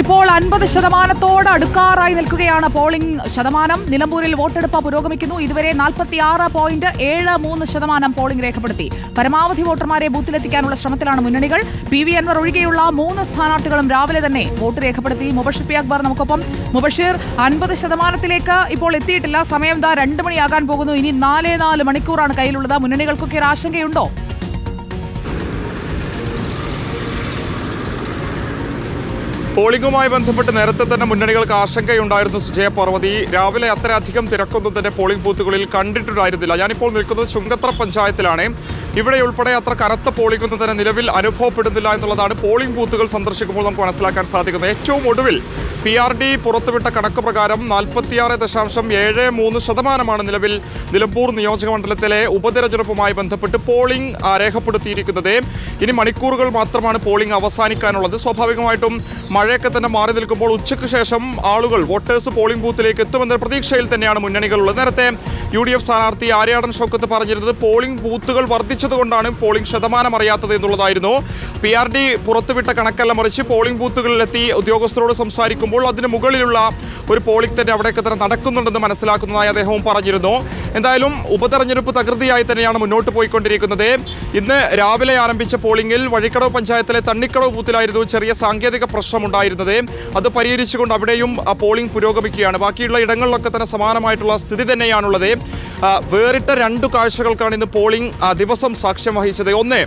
ഇപ്പോൾ അൻപത് ശതമാനത്തോട് അടുക്കാറായി നിൽക്കുകയാണ് പോളിംഗ് ശതമാനം. നിലമ്പൂരിൽ വോട്ടെടുപ്പ് പുരോഗമിക്കുന്നു. ഇതുവരെ നാൽപ്പത്തി ആറ് പോയിന്റ് ഏഴ് മൂന്ന് ശതമാനം പോളിംഗ് രേഖപ്പെടുത്തി. പരമാവധി വോട്ടർമാരെ ബൂത്തിലെത്തിക്കാനുള്ള ശ്രമത്തിലാണ് മുന്നണികൾ. പി വി അൻവർ ഒഴികെയുള്ള മൂന്ന് സ്ഥാനാർത്ഥികളും രാവിലെ തന്നെ വോട്ട് രേഖപ്പെടുത്തി. മുബഷിർ പി അക്ബർ നമുക്കൊപ്പം. മുബഷിർ അൻപത് ശതമാനത്തിലേക്ക് ഇപ്പോൾ എത്തിയിട്ടില്ല. സമയം ദാ രണ്ട് മണിയാകാൻ പോകുന്നു. ഇനി നാലേ നാല് മണിക്കൂറാണ് കയ്യിലുള്ളത്. മുന്നണികൾക്കൊക്കെ ഒരു ആശങ്കയുണ്ടോ? പോളിംഗുമായി ബന്ധപ്പെട്ട് നേരത്തെ തന്നെ മുന്നണികൾക്ക് ആശങ്കയുണ്ടായിരുന്നു സുജയ പർവതി രാവിലെ അത്രയധികം തിരക്കൊന്നും തന്നെ പോളിംഗ് ബൂത്തുകളിൽ കണ്ടിട്ടുണ്ടായിരുന്നില്ല. ഞാനിപ്പോൾ നിൽക്കുന്നത് ചുങ്കത്ര പഞ്ചായത്തിലാണ്. ഇവിടെ ഉൾപ്പെടെ അത്ര കനത്ത പോളിംഗ് തന്നെ നിലവിൽ അനുഭവപ്പെടുന്നില്ല എന്നുള്ളതാണ് പോളിംഗ് ബൂത്തുകൾ സന്ദർശിക്കുമ്പോൾ നമുക്ക് മനസ്സിലാക്കാൻ സാധിക്കുന്നത്. ഏറ്റവും ഒടുവിൽ പി ആർ ഡി പുറത്തുവിട്ട കണക്ക് പ്രകാരം നാൽപ്പത്തിയാറ് ദശാംശം ഏഴ് മൂന്ന് ശതമാനമാണ് നിലവിൽ നിലമ്പൂർ നിയോജക മണ്ഡലത്തിലെ ഉപതെരഞ്ഞെടുപ്പുമായി ബന്ധപ്പെട്ട് പോളിംഗ് രേഖപ്പെടുത്തിയിരിക്കുന്നത്. ഇനി മണിക്കൂറുകൾ മാത്രമാണ് പോളിംഗ് അവസാനിക്കാനുള്ളത്. സ്വാഭാവികമായിട്ടും മഴയൊക്കെ തന്നെ മാറി നിൽക്കുമ്പോൾ ഉച്ചയ്ക്ക് ശേഷം ആളുകൾ വോട്ടേഴ്സ് പോളിംഗ് ബൂത്തിലേക്ക് എത്തുമെന്ന പ്രതീക്ഷയിൽ തന്നെയാണ് മുന്നണികളുള്ളത്. നേരത്തെ യു ഡി എഫ് സ്ഥാനാർത്ഥി ആര്യാടൻ ഷൗക്കത്ത് പറഞ്ഞിരുന്നത് പോളിംഗ് ബൂത്തുകൾ വർദ്ധിച്ചതുകൊണ്ടാണ് പോളിംഗ് ശതമാനം അറിയാത്തത് എന്നുള്ളതായിരുന്നു. പി ആർ ഡി പുറത്തുവിട്ട കണക്കല്ല മറിച്ച് പോളിംഗ് ബൂത്തുകളിലെത്തി ഉദ്യോഗസ്ഥരോട് സംസാരിക്കുമ്പോൾ അതിന് മുകളിലുള്ള ഒരു പോളിംഗ് തന്നെ അവിടെയൊക്കെ തന്നെ നടക്കുന്നുണ്ടെന്ന് മനസ്സിലാക്കുന്നതായി അദ്ദേഹവും പറഞ്ഞിരുന്നു. എന്തായാലും ഉപതെരഞ്ഞെടുപ്പ് തകൃതിയായി തന്നെയാണ് മുന്നോട്ട് പോയിക്കൊണ്ടിരിക്കുന്നത്. ഇന്ന് രാവിലെ ആരംഭിച്ച പോളിംഗിൽ വഴിക്കടവ് പഞ്ചായത്തിലെ തണ്ണിക്കടവ് ബൂത്തിലായിരുന്നു ചെറിയ സാങ്കേതിക പ്രശ്നമുണ്ടായിരുന്നത്. അത് പരിഹരിച്ചുകൊണ്ട് അവിടെയും പോളിംഗ് പുരോഗമിക്കുകയാണ്. ബാക്കിയുള്ള ഇടങ്ങളിലൊക്കെ തന്നെ സമാനമായിട്ടുള്ള സ്ഥിതി തന്നെയാണുള്ളത്. വേറിട്ട രണ്ടു കാഴ്ചകൾക്കാണ് ഇന്ന് പോളിംഗ് ദിവസം സാക്ഷ്യം വഹിച്ചത്. ഒന്ന്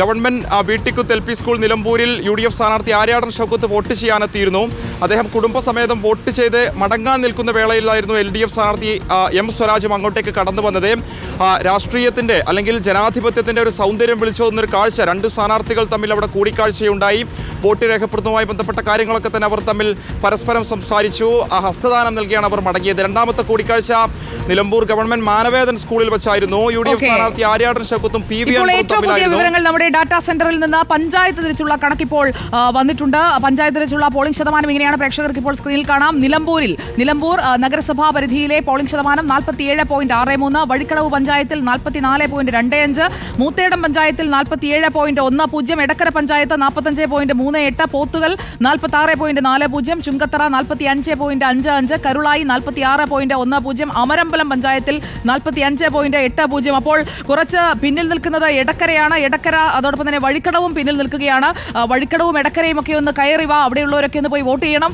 ഗവൺമെന്റ് വീട്ടിക്കുത്ത് എൽ പി സ്കൂൾ നിലമ്പൂരിൽ യു ഡി എഫ് സ്ഥാനാർത്ഥി ആര്യാടൻ ഷൗക്കത്ത് വോട്ട് ചെയ്യാനെത്തിയിരുന്നു. അദ്ദേഹം കുടുംബസമേതം വോട്ട് ചെയ്ത് മടങ്ങാൻ നിൽക്കുന്ന വേളയിലായിരുന്നു എൽ ഡി എഫ് സ്ഥാനാർത്ഥി എം സ്വരാജും അങ്ങോട്ടേക്ക് കടന്നു വന്നത്. രാഷ്ട്രീയത്തിന്റെ അല്ലെങ്കിൽ ജനാധിപത്യത്തിന്റെ ഒരു സൗന്ദര്യം വിളിച്ചു വന്നൊരു കാഴ്ച. രണ്ട് സ്ഥാനാർത്ഥികൾ തമ്മിൽ അവിടെ കൂടിക്കാഴ്ചയുണ്ടായി. വോട്ട് രേഖപ്പെടുത്തുന്നതുമായി ബന്ധപ്പെട്ട കാര്യങ്ങളൊക്കെ തന്നെ അവർ തമ്മിൽ പരസ്പരം സംസാരിച്ചു. ഹസ്തദാനം നൽകിയാണ് അവർ മടങ്ങിയത്. രണ്ടാമത്തെ കൂടിക്കാഴ്ച നിലമ്പൂർ ഗവൺമെന്റ് മാനവേദൻ സ്കൂളിൽ വെച്ചായിരുന്നു. U D F. സ്ഥാനാർത്ഥി ആര്യാടൻ ശക്കുത്തും പി വി ഏറ്റവും പുതിയ വിവരങ്ങൾ നമ്മുടെ ഡാറ്റാ സെന്ററിൽ നിന്ന് പഞ്ചായത്ത് തിരിച്ചുള്ള കണക്കിപ്പോൾ വന്നിട്ടുണ്ട്. പഞ്ചായത്ത് തിരിച്ചുള്ള പോളിംഗ് ശതമാനം ഇങ്ങനെയാണ് പ്രേക്ഷകർക്ക് ഇപ്പോൾ സ്ക്രീനിൽ കാണാം. നിലമ്പൂരിൽ നിലമ്പൂർ നഗരസഭാ പരിധിയിലെ പോളിംഗ് ശതമാനം നാൽപ്പത്തിയേഴ് പോയിന്റ് ആറ് മൂന്ന് വഴിക്കടവ് പഞ്ചായത്തിൽ നാൽപ്പത്തിനാല് പോയിന്റ് രണ്ട് അഞ്ച് മൂത്തേടം പഞ്ചായത്തിൽ നാൽപ്പത്തിയേഴ് പോയിന്റ് ഒന്ന് പൂജ്യം എടക്കര പഞ്ചായത്ത് നാൽപ്പത്തഞ്ച് പോയിന്റ് മൂന്ന് എട്ട് പോത്തുകൽ നാൽപ്പത്തി ആറ് പോയിന്റ് നാല് പൂജ്യം ചുങ്കത്തറ നാൽപ്പത്തി അഞ്ച് പോയിന്റ് അഞ്ച് അഞ്ച് കരുളായി നാൽപ്പത്തി ആറ് പോയിന്റ് ഒന്ന് പൂജ്യം അമരമ്പലം പഞ്ചായത്തിൽ നാൽപ്പത്തി അഞ്ച് പോയിന്റ് എട്ട് പൂജ്യം. അപ്പോൾ കുറച്ച് പിന്നിൽ നിൽക്കുന്നത് എടക്കരയാണ്. എടക്കര അതോടൊപ്പം തന്നെ വഴിക്കടവും പിന്നിൽ നിൽക്കുകയാണ്. വഴിക്കടവും എടക്കരയും ഒക്കെ ഒന്ന് കയറി വാ. അവിടെയുള്ളവരൊക്കെ ഒന്ന് പോയി വോട്ട് ചെയ്യണം.